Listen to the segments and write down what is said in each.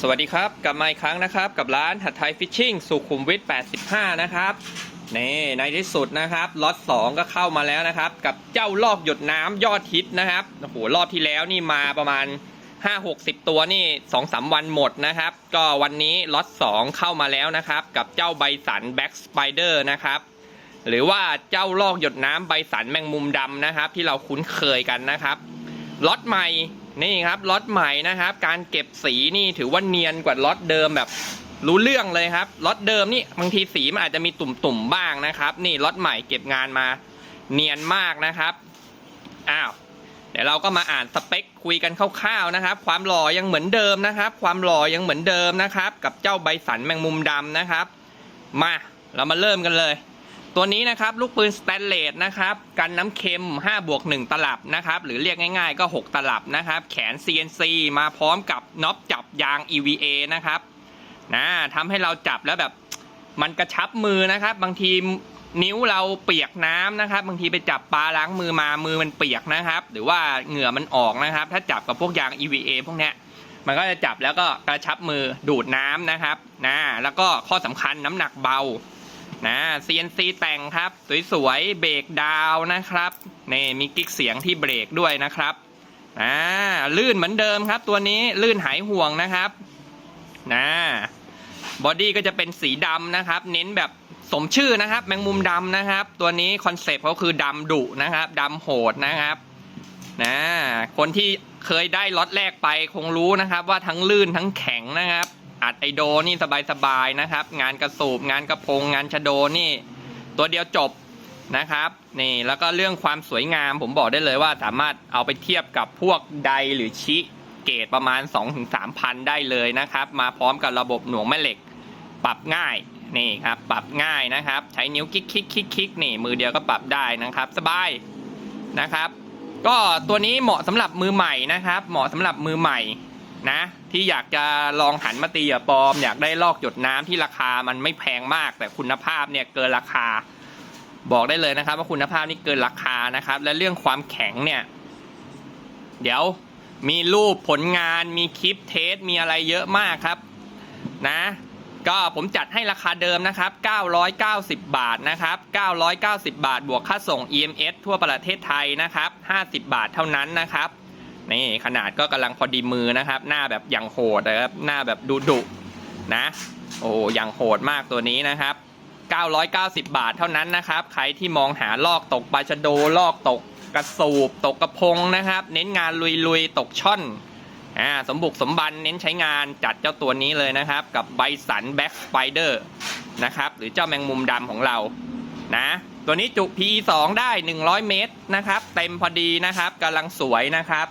สวัสดีครับกลับมาอีกครั้งนะครับ กับร้านหัดไทยฟิชชิ่งสุขุมวิท 85 นะครับนี่ในที่สุดนะครับล็อต2ก็เข้ามาแล้วนะครับ กับเจ้าลอกหยดน้ำยอดฮิตนะครับโอ้โหรอบที่แล้วนี่มาประมาณ 5-60 ตัวนี่2-3วันหมดนะครับ ก็วันนี้ล็อต2เข้ามาแล้วนะครับ กับเจ้าใบสันแบ็กสไปเดอร์นะครับหรือว่าเจ้าลอกหยดน้ำใบสันแมงมุมดำนะครับ ที่เราคุ้นเคยกันนะครับ ล็อตใหม่นี่ครับล็อตใหม่นะครับ การเก็บสีนี่ถือว่าเนียนกว่าล็อตเดิมแบบรู้เรื่องเลยครับล็อตเดิมนี่บางทีสีมันอาจจะมีตุ่มๆบ้างนะครับ นี่ล็อตใหม่เก็บงานมาเนียนมากนะครับอ้าวเดี๋ยวเราก็มาอ่านสเปคคุยกันคร่าวๆนะครับ ความหล่อยังเหมือนเดิมนะครับ ความหล่อยังเหมือนเดิมนะครับ กับเจ้าใบสันแมงมุมดำนะครับ มาเรามาเริ่มกันเลย ตัวนี้นะครับลูกปืนสแตนเลสนะครับกันน้ำเค็ม5บวก1ตลับนะครับหรือเรียกง่ายๆก็ 6 ตลับนะครับแขน CNC มาพร้อมกับน็อปจับยาง EVA นะครับนะทำให้เราจับแล้วแบบมันกระชับมือนะครับ บางทีนิ้วเราเปียกน้ำนะครับ บางทีไปจับปลาล้างมือมามือมันเปียกนะครับ หรือว่าเหงื่อมันออกนะครับ ถ้าจับกับพวกยาง EVA พวกเนี้ยมันก็จะจับแล้วก็กระชับมือดูดน้ำนะครับนะแล้วก็ข้อสำคัญน้ำหนักเบา นะ CNC แต่งครับ สวยๆเบรกดาวนะครับนี่มีกิ๊กเสียงที่เบรกด้วยนะครับอ่าลื่นเหมือนเดิมครับตัวนี้ลื่นหายห่วงนะครับนะบอดี้ก็จะเป็นสีดำนะครับ เน้นแบบสมชื่อนะครับ แมงมุมดำนะครับ ตัวนี้คอนเซปต์เขาคือดำดุนะครับดำโหดนะครับนะคนที่เคยได้ล็อตแรกไปคงรู้นะครับ ว่าทั้งลื่นทั้งแข็งนะครับ อัดไอโดนี่สบายๆนะครับ งานกระสูบงานกระพง งานชะโดนี่ ตัวเดียวจบนะครับนี่แล้วก็เรื่องความสวยงามผมบอกได้เลยว่าสามารถเอาไปเทียบกับพวกใดหรือชิเกรดประมาณ 2-3พันได้เลยนะครับ มาพร้อมกับระบบหน่วงแม่เหล็ก ปรับง่ายนี่ครับปรับง่ายนะครับ ใช้นิ้วคลิกคลิกคลิกคลิกนี่มือเดียวก็ปรับได้นะครับ สบายนะครับ ก็ตัวนี้เหมาะสำหรับมือใหม่นะครับ เหมาะสำหรับมือใหม่ นะ ที่อยากจะลองหันมาตีเหยื่อปลอม อยากได้ลอกหยดน้ำที่ราคามันไม่แพงมาก แต่คุณภาพเนี่ยเกินราคา บอกได้เลยนะครับ ว่าคุณภาพนี่เกินราคานะครับ และเรื่องความแข็งเนี่ย เดี๋ยวมีรูปผลงานมีคลิปเทสมีอะไรเยอะมากครับ นะ ก็ผมจัดให้ราคาเดิมนะครับ 990 บาทนะครับ 990 บาท บวกค่าส่ง EMS ทั่วประเทศไทยนะครับ 50 บาทเท่านั้นนะครับ นี่ขนาดก็กำลังพอดีมือนะครับ หน้าแบบอย่างโหดนะครับหน้าแบบดุดุนะ โอ้อย่างโหดมากตัวนี้นะครับ 990 บาทเท่านั้นนะครับ ใครที่มองหาลอกตกปลาชะโดลอกตกกระสูบ ตกกระพงนะครับ เน้นงานลุยๆ ตกช่อนอ่าสมบุกสมบันเน้นใช้งานจัดเจ้าตัวนี้เลยนะครับ กับไบสันแบ็กสไปเดอร์นะครับหรือเจ้าแมงมุมดำของเรานะตัวนี้จุ P2 ได้ 100 เมตรนะครับ เต็มพอดีนะครับกำลังสวยนะครับ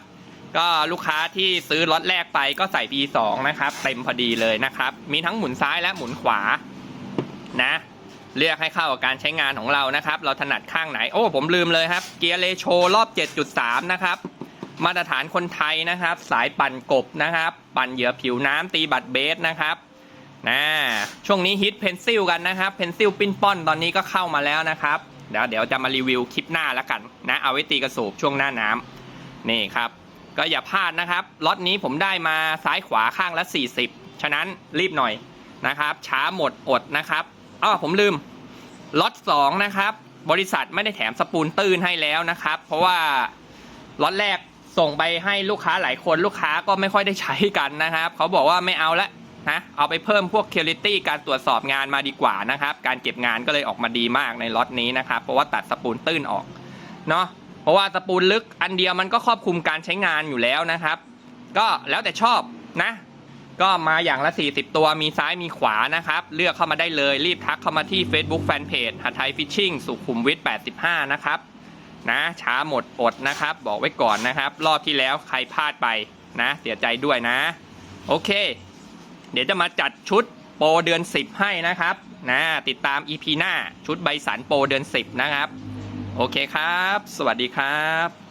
ก็ลูกค้าที่ซื้อล็อตแรกไปก็ใส่ P2 นะครับเต็มพอดีเลยนะครับ มีทั้งหมุนซ้ายและหมุนขวานะ เลือกให้เข้ากับการใช้งานของเรานะครับ เราถนัดข้างไหน โอ้ผมลืมเลยครับ เกียร์เลโชรอบ 7.3 นะครับ มาตรฐานคนไทยนะครับ สายปั่นกบนะครับ ปั่นเหยื่อผิวน้ำตีบัตรเบสนะครับนะช่วงนี้ฮิตเพนซิลกันนะครับเพนซิลปิ้นป้อนตอนนี้ก็เข้ามาแล้วนะครับ เดี๋ยวเดี๋ยวจะมารีวิวคลิปหน้าแล้วกันนะเอาไว้ตีกระสูบช่วงหน้าน้ำนี่ครับ ก็อย่าพลาดนะครับล็อตนี้ผมได้มาซ้ายขวาข้างละ 40 ฉะนั้นรีบหน่อยนะครับ ช้าหมดอดนะครับอ้อผมลืมล็อต2นะครับ บริษัทไม่ได้แถมสปูนตื้นให้แล้วนะครับ เพราะว่าล็อตแรกส่งไปให้ลูกค้าหลายคนลูกค้าก็ไม่ค่อยได้ใช้กันนะครับ เขาบอกว่าไม่เอาละนะเอาไปเพิ่มพวกเคียริตี้การตรวจสอบงานมาดีกว่านะครับ การเก็บงานก็เลยออกมาดีมากในล็อตนี้นะครับ เพราะว่าตัดสปูนตื้นออกเนาะ ราะว่าตะปูลึกอันเดียวมันก็ครอบคลุมการใช้งานอยู่แล้วนะครับ ก็แล้วแต่ชอบนะ ก็มาอย่างละ 40 ตัวมีซ้ายมีขวานะครับ เลือกเข้ามาได้เลยรีบทักเข้ามาที่ Facebook Fanpage หัดไทยฟิชชิ่งสุขุมวิท85 นะครับนะช้าหมดอดนะครับ บอกไว้ก่อนนะครับ รอบที่แล้วใครพลาดไปนะ เสียใจด้วยนะ โอเค เดี๋ยวจะมาจัดชุดโปรเดือน 10 ให้นะครับนะติดตาม EP หน้าชุดใบสันโปรเดือน 10 นะครับ โอเคครับ สวัสดีครับ